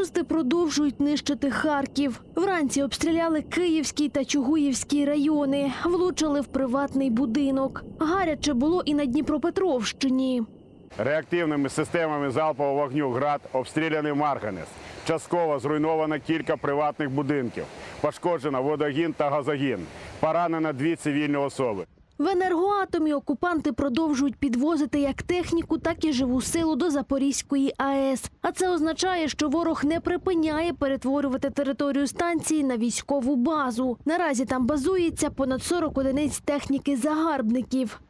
Рашисти продовжують нищити Харків. Вранці обстріляли Київський та Чугуївський райони, влучили в приватний будинок. Гаряче було і на Дніпропетровщині. Реактивними системами залпового вогню ГРАД обстріляний Марганець. Частково зруйновано кілька приватних будинків. Пошкоджено водогін та газогін. Поранено дві цивільні особи. В енергоатомі окупанти продовжують підвозити як техніку, так і живу силу до Запорізької АЕС. А це означає, що ворог не припиняє перетворювати територію станції на військову базу. Наразі там базується понад 40 одиниць техніки загарбників.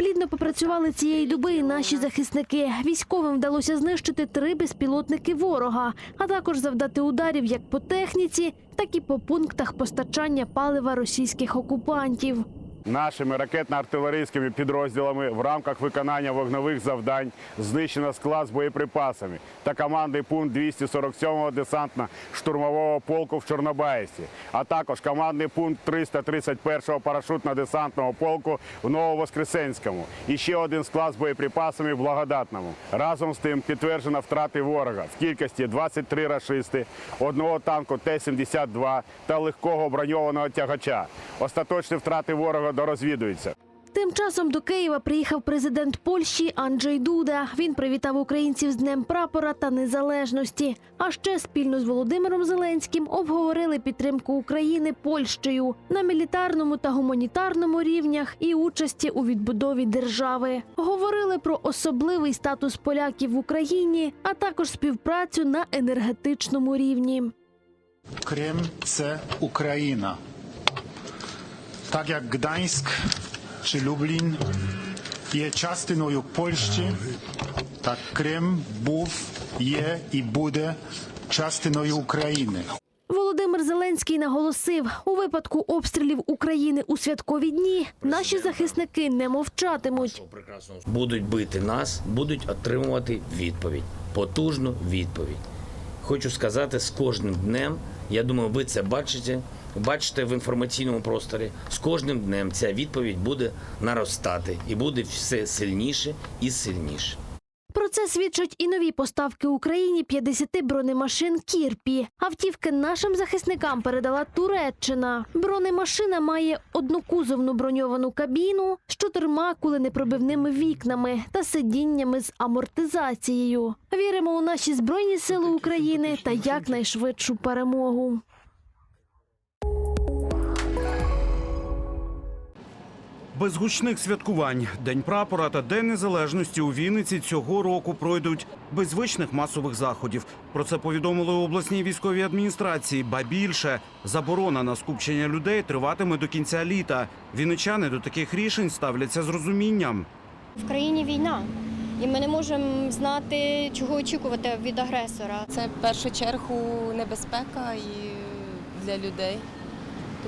Плідно попрацювали цієї доби і наші захисники. Військовим вдалося знищити три безпілотники ворога, а також завдати ударів як по техніці, так і по пунктах постачання палива російських окупантів. Нашими ракетно-артилерійськими підрозділами в рамках виконання вогневих завдань знищено склад з боєприпасами та командний пункт 247-го десантно-штурмового полку в Чорнобаївці, а також командний пункт 331-го парашютно-десантного полку в Нововоскресенському і ще один склад з боєприпасами в Благодатному. Разом з тим підтверджено втрати ворога в кількості 23 рашисти, одного танку Т-72 та легкого броньованого тягача. Остаточні втрати ворога дорозвідуються. Тим часом до Києва приїхав президент Польщі Анджей Дуда. Він привітав українців з Днем прапора та незалежності. А ще спільно з Володимиром Зеленським обговорили підтримку України Польщею на мілітарному та гуманітарному рівнях і участі у відбудові держави. Говорили про особливий статус поляків в Україні, а також співпрацю на енергетичному рівні. Крим це Україна. Так як Гданськ чи Люблін є частиною Польщі, так Крим був, є і буде частиною України. Володимир Зеленський наголосив, у випадку обстрілів України у святкові дні наші захисники не мовчатимуть. будуть бити нас, будуть отримувати відповідь, потужну відповідь. Хочу сказати, з кожним днем, я думаю, ви це бачите, бачите в інформаційному просторі. З кожним днем ця відповідь буде наростати і буде все сильніше і сильніше. Про це свідчать і нові поставки Україні 50 бронемашин Кірпі. Автівки нашим захисникам передала Туреччина. Бронемашина має однокузовну броньовану кабіну з чотирма куленепробивними вікнами та сидіннями з амортизацією. Віримо у наші збройні сили України та якнайшвидшу перемогу. Без гучних святкувань День прапора та День незалежності у Вінниці цього року пройдуть без звичних масових заходів. Про це повідомили у обласній військовій адміністрації. Ба більше заборона на скупчення людей триватиме до кінця літа. Вінничани до таких рішень ставляться з розумінням. В країні війна, і ми не можемо знати, чого очікувати від агресора. Це в першу чергу небезпека і для людей.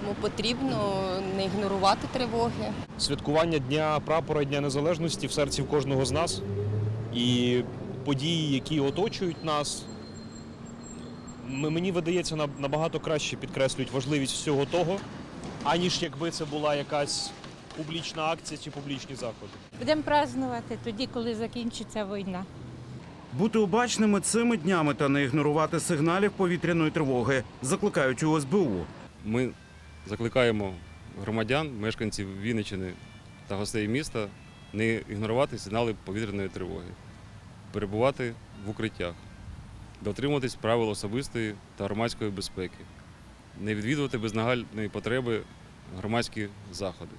Тому потрібно не ігнорувати тривоги. святкування Дня прапора і Дня Незалежності в серці в кожного з нас. І події, які оточують нас, мені видається, на- набагато краще підкреслюють важливість всього того, аніж якби це була якась публічна акція чи публічні заходи. Будемо празднувати тоді, коли закінчиться війна. Бути обачними цими днями та не ігнорувати сигналів повітряної тривоги закликають у СБУ. Ми закликаємо громадян, мешканців Вінничини та гостей міста не ігнорувати сигнали повітряної тривоги, перебувати в укриттях, дотримуватись правил особистої та громадської безпеки, не відвідувати без нагальної потреби громадські заходи.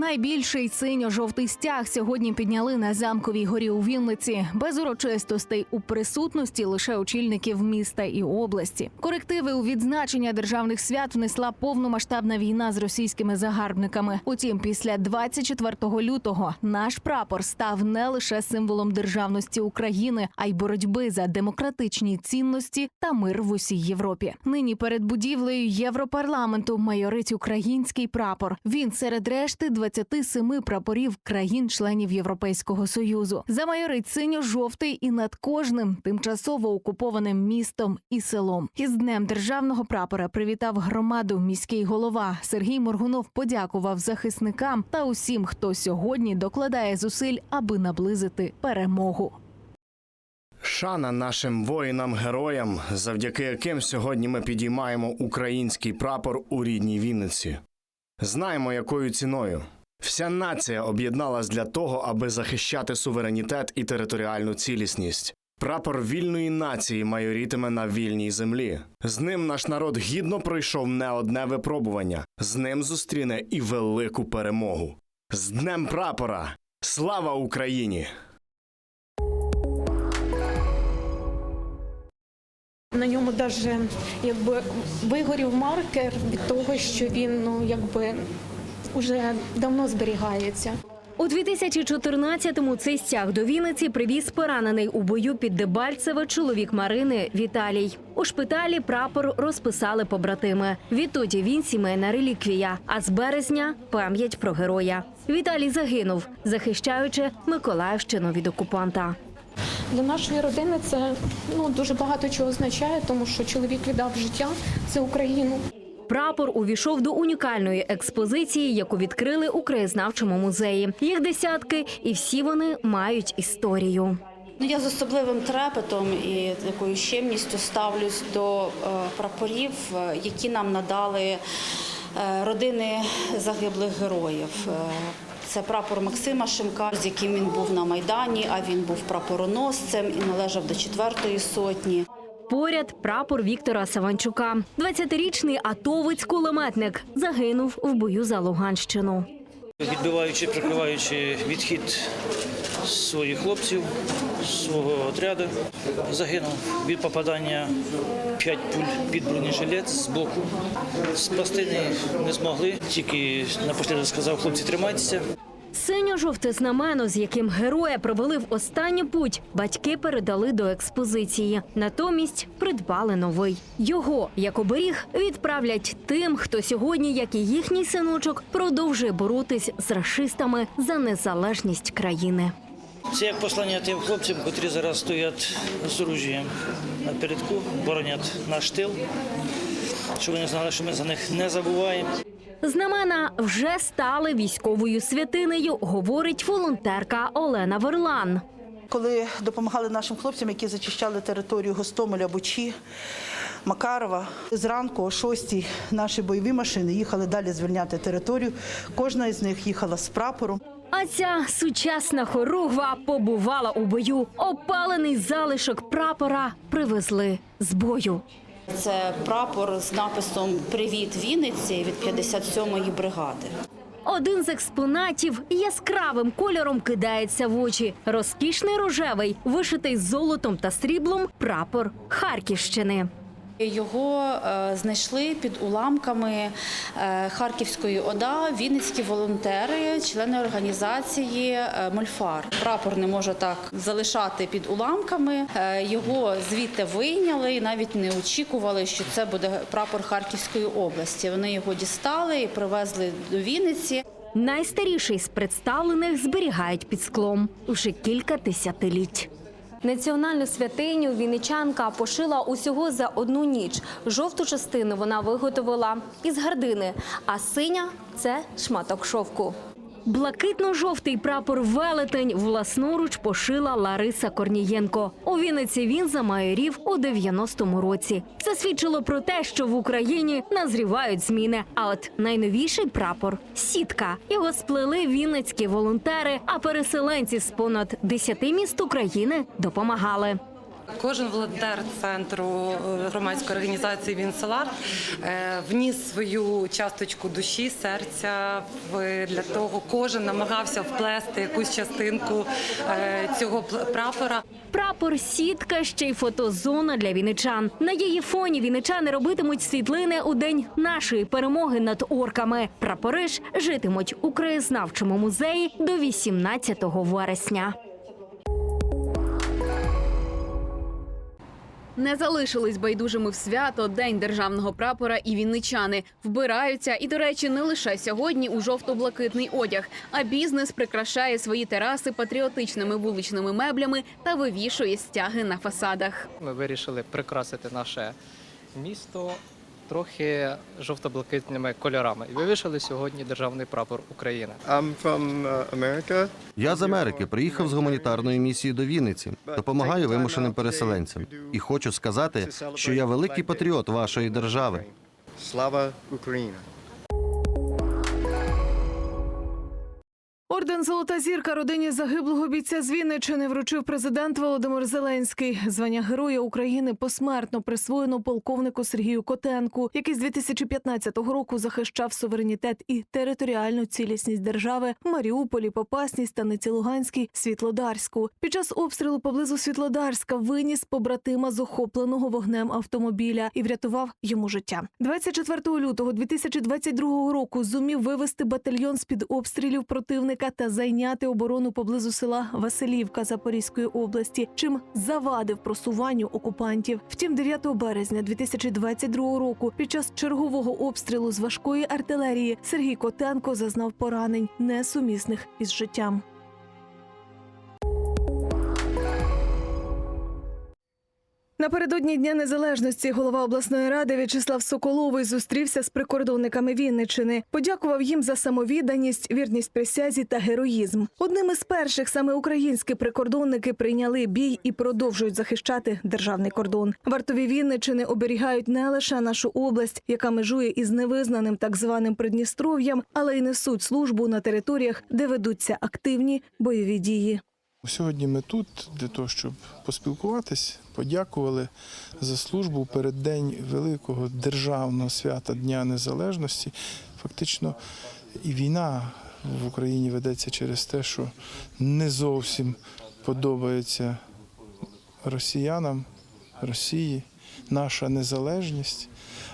Найбільший синьо-жовтий стяг сьогодні підняли на замковій горі у Вінниці без урочистостей у присутності лише очільників міста і області. Корективи у відзначення державних свят внесла повномасштабна війна з російськими загарбниками. Утім, після 24 лютого наш прапор став не лише символом державності України, а й боротьби за демократичні цінності та мир в усій Європі. Нині перед будівлею Європарламенту майорить український прапор. Він серед решти 27 прапорів країн-членів Європейського союзу. Замайорить синьо-жовтий і над кожним тимчасово окупованим містом і селом. Із днем державного прапора привітав громаду міський голова Сергій Моргунов. Подякував захисникам та усім, хто сьогодні докладає зусиль, аби наблизити перемогу. Шана нашим воїнам-героям, завдяки яким сьогодні ми підіймаємо український прапор у рідній Вінниці. Знаємо, якою ціною. Вся нація об'єдналась для того, аби захищати суверенітет і територіальну цілісність. Прапор вільної нації майорітиме на вільній землі. З ним наш народ гідно пройшов не одне випробування, з ним зустріне і велику перемогу. З Днем прапора! Слава Україні! На ньому навіть якби вигорів маркер від того, що він ну якби вже давно зберігається. У 2014-му цей стяг до Вінниці привіз поранений у бою під Дебальцеве чоловік Марини Віталій. У шпиталі прапор розписали побратими. Відтоді він сімейна реліквія. А з березня пам'ять про героя. Віталій загинув, захищаючи Миколаївщину від окупанта. Для нашої родини це ну дуже багато чого означає, тому що чоловік віддав життя за Україну. Прапор увійшов до унікальної експозиції, яку відкрили у краєзнавчому музеї. Їх десятки, і всі вони мають історію. Ну, я з особливим трепетом і такою щемністю ставлюсь до е, прапорів, е, які нам надали е, родини загиблих героїв. Це прапор Максима Шимка, з яким він був на Майдані, а він був прапороносцем і належав до четвертої сотні. Поряд прапор Віктора Саванчука. 20-річний атовець-кулеметник загинув в бою за Луганщину. Відбиваючи, прикриваючи відхід своїх хлопців, свого отряду, загинув від попадання 5 пуль під бронежилет з боку. Спасти не, змогли, тільки напослідок сказав, хлопці, тримайтеся. Синьо-жовте знамено, з яким героя провели в останню путь, батьки передали до експозиції. Натомість придбали новий. Його, як оберіг, відправлять тим, хто сьогодні, як і їхній синочок, продовжує боротись з рашистами за незалежність країни. Це як послання тим хлопцям, котрі зараз стоять з оружієм напередку, боронять наш тил, щоб вони знали, що ми за них не забуваємо. Знамена вже стали військовою святинею, говорить волонтерка Олена Верлан. Коли допомагали нашим хлопцям, які зачищали територію Гостомеля, Бучі, Макарова, зранку о 6 наші бойові машини їхали далі звільняти територію. Кожна із них їхала з прапором. А ця сучасна хоругва побувала у бою. Опалений залишок прапора привезли з бою. Це прапор з написом Привіт Вінниці від 57-ї бригади. Один з експонатів яскравим кольором кидається в очі. Розкішний рожевий, вишитий золотом та сріблом прапор Харківщини. Його е, знайшли під уламками е, Харківської ОДА вінницькі волонтери, члени організації е, Мольфар. Прапор не може так залишати під уламками. Його звідти вийняли і навіть не очікували, що це буде прапор Харківської області. Вони його дістали і привезли до Вінниці. Найстаріший з представлених зберігають під склом уже кілька десятиліть. Національну святиню вінничанка пошила усього за одну ніч. Жовту частину вона виготовила із гардини, а синя це шматок шовку. Блакитно-жовтий прапор велетень власноруч пошила Лариса Корнієнко. У Вінниці він замайорів у 90-му році. Це свідчило про те, що в Україні назрівають зміни. А от найновіший прапор сітка. Його сплели вінницькі волонтери, а переселенці з понад 10 міст України допомагали. Кожен волонтер центру е, громадської організації Вінселар е, вніс свою часточку душі, серця для того. Кожен намагався вплести якусь частинку е, цього прапора. Прапор сітка ще й фотозона для вінничан. На її фоні вінничани робитимуть світлини у день нашої перемоги над орками. Прапори ж житимуть у краєзнавчому музеї до 18 вересня. Не залишились байдужими в свято День державного прапора і вінничани вбираються. І, до речі, не лише сьогодні у жовто-блакитний одяг, а бізнес прикрашає свої тераси патріотичними вуличними меблями та вивішує стяги на фасадах. Ми вирішили прикрасити наше місто трохи жовто-блакитними кольорами. І вивішали сьогодні державний прапор України. Я з Америки приїхав з гуманітарної місії до Вінниці. Допомагаю вимушеним переселенцям. І хочу сказати, що я великий патріот вашої держави. Слава Україна! Орден Золота зірка родині загиблого бійця з Вінничини вручив президент Володимир Зеленський. Звання Героя України посмертно присвоєно полковнику Сергію Котенку, який з 2015 року захищав суверенітет і територіальну цілісність держави в Маріуполі, Попасній, Станиці Луганській, Світлодарську. Під час обстрілу поблизу Світлодарська виніс побратима з охопленого вогнем автомобіля і врятував йому життя. 24 лютого 2022 року зумів вивести батальйон з під обстрілів противника та зайняти оборону поблизу села Василівка Запорізької області, чим завадив просуванню окупантів. Втім, 9 березня 2022 року, під час чергового обстрілу з важкої артилерії, Сергій Котенко зазнав поранень, несумісних із життям. Напередодні Дня Незалежності голова обласної ради В'ячеслав Соколовий зустрівся з прикордонниками Вінничини. Подякував їм за самовідданість, вірність присязі та героїзм. Одним із перших саме українські прикордонники прийняли бій і продовжують захищати державний кордон. Вартові Вінничини оберігають не лише нашу область, яка межує із невизнаним так званим Придністров'ям, але й несуть службу на територіях, де ведуться активні бойові дії. Сьогодні ми тут для того, щоб поспілкуватись, подякували за службу перед день великого державного свята Дня Незалежності. Фактично, і війна в Україні ведеться через те, що не зовсім подобається росіянам, Росії, наша незалежність.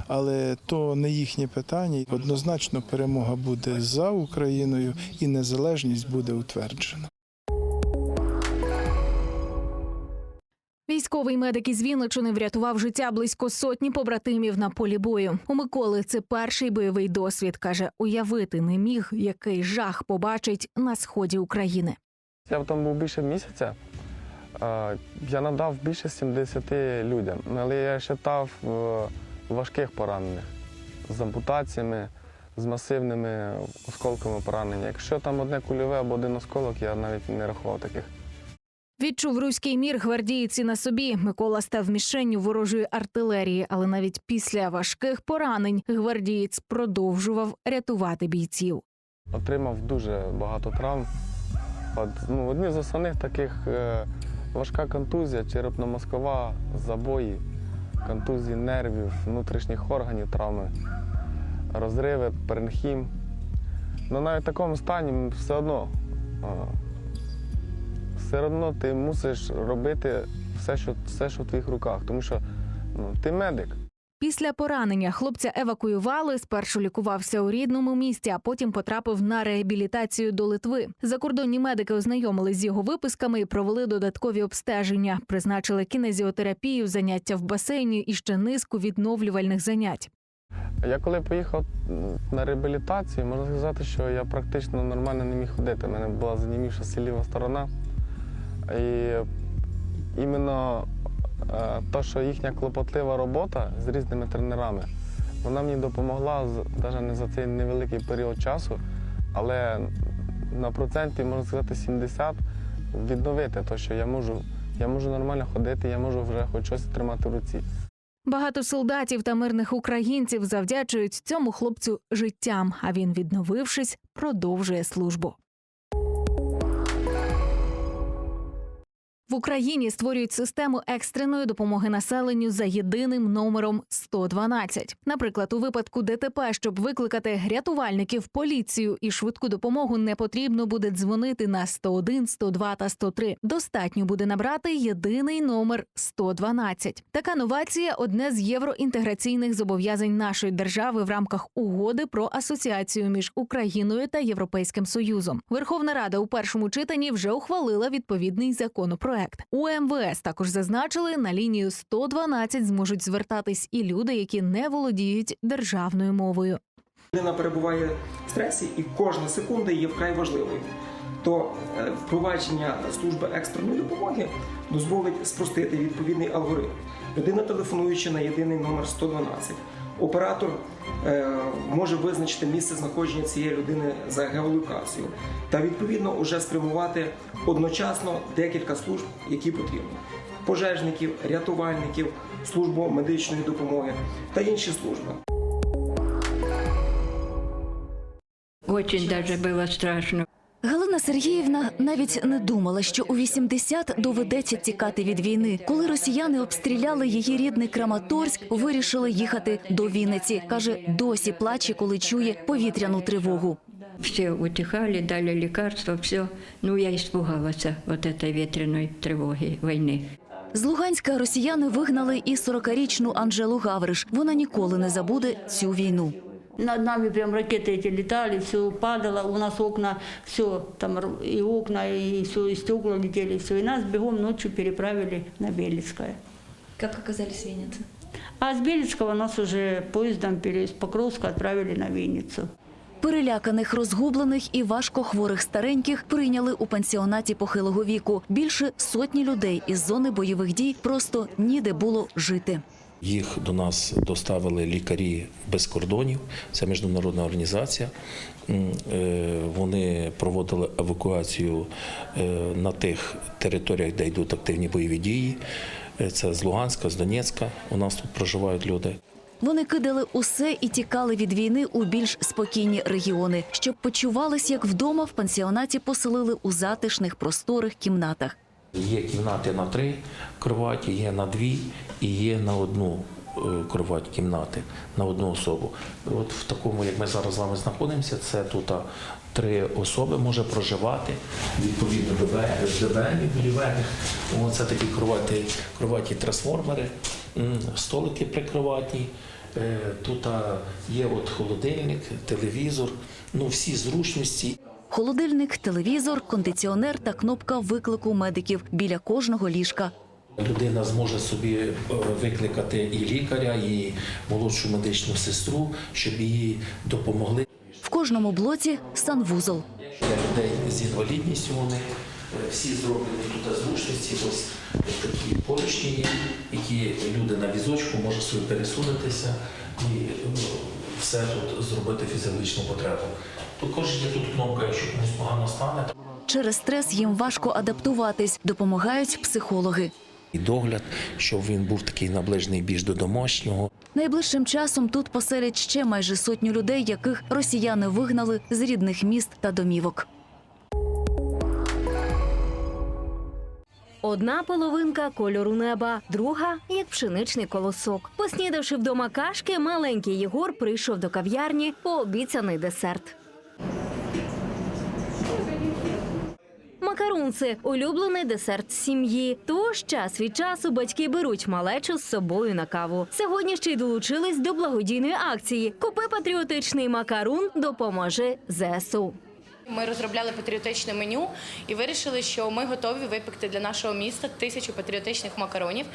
Але то не їхнє питання. Однозначно перемога буде за Україною і незалежність буде утверджена. Військовий медик із Вінничини врятував життя близько сотні побратимів на полі бою. У Миколи це перший бойовий досвід. каже, уявити не міг, який жах побачить на сході України. Я там був більше місяця. Е, Я надав більше 70 людям, але я читав важких поранених з ампутаціями, з масивними осколками поранення. Якщо там одне кульове або один осколок, я навіть не рахував таких. Відчув руський мір гвардійці на собі. Микола став мішенню ворожої артилерії, але навіть після важких поранень гвардієць продовжував рятувати бійців. Отримав дуже багато травм. От, ну, одні з основних таких е, важка контузія, черепно-мозкова, забої, контузії нервів, внутрішніх органів, травми, розриви, перенхім. Ну навіть в такому стані все одно. е, все одно ти мусиш робити все, що все, що в твоїх руках, тому що ну, ти медик. Після поранення хлопця евакуювали. Спершу лікувався у рідному місті, а потім потрапив на реабілітацію до Литви. Закордонні медики ознайомились з його виписками і провели додаткові обстеження. Призначили кінезіотерапію, заняття в басейні і ще низку відновлювальних занять. Я коли поїхав на реабілітацію, можна сказати, що я практично нормально не міг ходити. У мене була занімівша ліва сторона. І іменно те, що їхня клопотлива робота з різними тренерами, вона мені допомогла навіть не за цей невеликий період часу, але на проценті, можна сказати, 70 відновити те, що я можу, я можу нормально ходити, я можу вже хоч щось тримати в руці. Багато солдатів та мирних українців завдячують цьому хлопцю життям. А він, відновившись, продовжує службу. В Україні створюють систему екстреної допомоги населенню за єдиним номером 112. Наприклад, у випадку ДТП, щоб викликати рятувальників, поліцію і швидку допомогу, не потрібно буде дзвонити на 101, 102 та 103. Достатньо буде набрати єдиний номер 112. Така новація одне з євроінтеграційних зобов'язань нашої держави в рамках угоди про асоціацію між Україною та Європейським Союзом. Верховна Рада у першому читанні вже ухвалила відповідний законопроект. Проект. У МВС також зазначили, на лінію 112 зможуть звертатись і люди, які не володіють державною мовою. Людина перебуває в стресі, і кожна секунда є вкрай важливою. То е, впровадження служби екстреної допомоги дозволить спростити відповідний алгоритм. Людина, телефонуючи на єдиний номер 112, оператор е, може визначити місце знаходження цієї людини за геолокацією та відповідно уже спрямувати одночасно декілька служб, які потрібні: пожежників, рятувальників, службу медичної допомоги та інші служби. Очень даже страшно. Галина Сергіївна навіть не думала, що у 80 доведеться тікати від війни. Коли росіяни обстріляли її рідний Краматорськ, вирішили їхати до Вінниці. каже, досі плаче, коли чує повітряну тривогу. Все утихали, дали лекарства, все. Ну, я испугалась вот этой ветреной тревоги войны. З Луганська росіяни вигнали і 40-річну Анжелу Гавриш. Вона ніколи не забуде цю війну. Над нами прям ракеты эти летали, все падало, у нас окна, все, там и окна, и все, и стекла летели, все. И нас бегом ночью переправили на Белецкое. Як оказались Вінниці? А с Белецкого нас уже поездом пере- из Покровска отправили на Винницу. Переляканих, розгублених і важкохворих стареньких прийняли у пансіонаті похилого віку. Більше сотні людей із зони бойових дій просто ніде було жити. Їх до нас доставили лікарі без кордонів. Це міжнародна організація. Е, Вони проводили евакуацію е, на тих територіях, де йдуть активні бойові дії. Е, Це з Луганська, з Донецька. У нас тут проживають люди. Вони кидали усе і тікали від війни у більш спокійні регіони. Щоб почувались як вдома, в пансіонаті поселили у затишних просторих кімнатах. Є кімнати на три кроваті, є на дві і є на одну е, кровать кімнати, на одну особу. От в такому, як ми зараз з вами знаходимося, це тут три особи може проживати відповідно до бе- до Це такі кроваті, кроваті трансформери, столики прикроватні. Е, Тут є от холодильник, телевізор, ну всі зручності. Холодильник, телевізор, кондиціонер та кнопка виклику медиків біля кожного ліжка. Людина зможе собі е, викликати і лікаря, і молодшу медичну сестру, щоб їй допомогли. В кожному блоці санвузол. Для людей з інвалідністю вони е, всі зроблені тут зручності. Ось такі поручні які люди на візочку можуть собі пересунутися і ну, все тут зробити фізіологічну потребу. Також є тут кнопка, якщо комусь погано стане. Через стрес їм важко адаптуватись, допомагають психологи. І догляд, щоб він був такий наближений більш до домашнього. Найближчим часом тут поселять ще майже сотню людей, яких росіяни вигнали з рідних міст та домівок. Одна половинка кольору неба, друга як пшеничний колосок. Поснідавши вдома кашки, маленький Єгор прийшов до кав'ярні по обіцяний десерт. Макарунці улюблений десерт сім'ї. Тож час від часу батьки беруть малечу з собою на каву. Сьогодні ще й долучились до благодійної акції. Купи патріотичний макарун, допоможи ЗСУ. Ми розробляли патріотичне меню і вирішили, що ми готові випекти для нашого міста тисячу патріотичних макаронів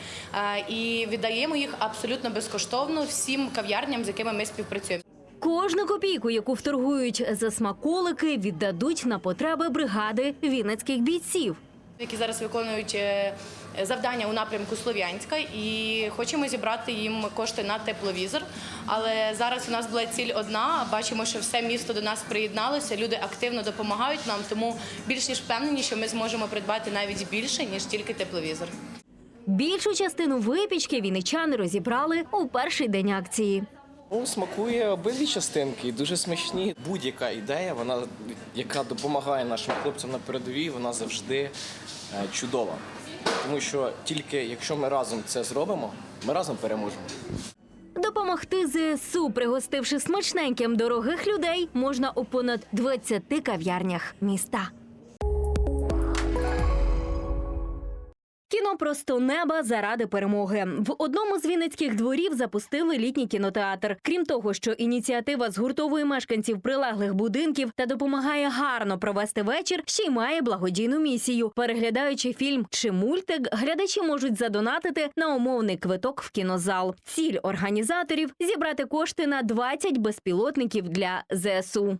і віддаємо їх абсолютно безкоштовно всім кав'ярням, з якими ми співпрацюємо. Кожну копійку, яку вторгують за смаколики, віддадуть на потреби бригади вінницьких бійців. Які зараз виконують е, завдання у напрямку Слов'янська, і хочемо зібрати їм кошти на тепловізор. Але зараз у нас була ціль одна. Бачимо, що все місто до нас приєдналося. Люди активно допомагають нам, тому більш ніж впевнені, що ми зможемо придбати навіть більше ніж тільки тепловізор. Більшу частину випічки вінничани розібрали у перший день акції. Ну, смакує обидві частинки, дуже смачні. Будь-яка ідея, вона яка допомагає нашим хлопцям на передовій, вона завжди е, чудова. Тому що тільки якщо ми разом це зробимо, ми разом переможемо. Допомогти ЗСУ, пригостивши смачненьким дорогих людей, можна у понад 20 кав'ярнях міста. Кіно просто неба заради перемоги. В одному з вінницьких дворів запустили літній кінотеатр. Крім того, що ініціатива згуртовує мешканців прилеглих будинків та допомагає гарно провести вечір, ще й має благодійну місію. Переглядаючи фільм чи мультик, глядачі можуть задонатити на умовний квиток в кінозал. Ціль організаторів зібрати кошти на 20 безпілотників для ЗСУ.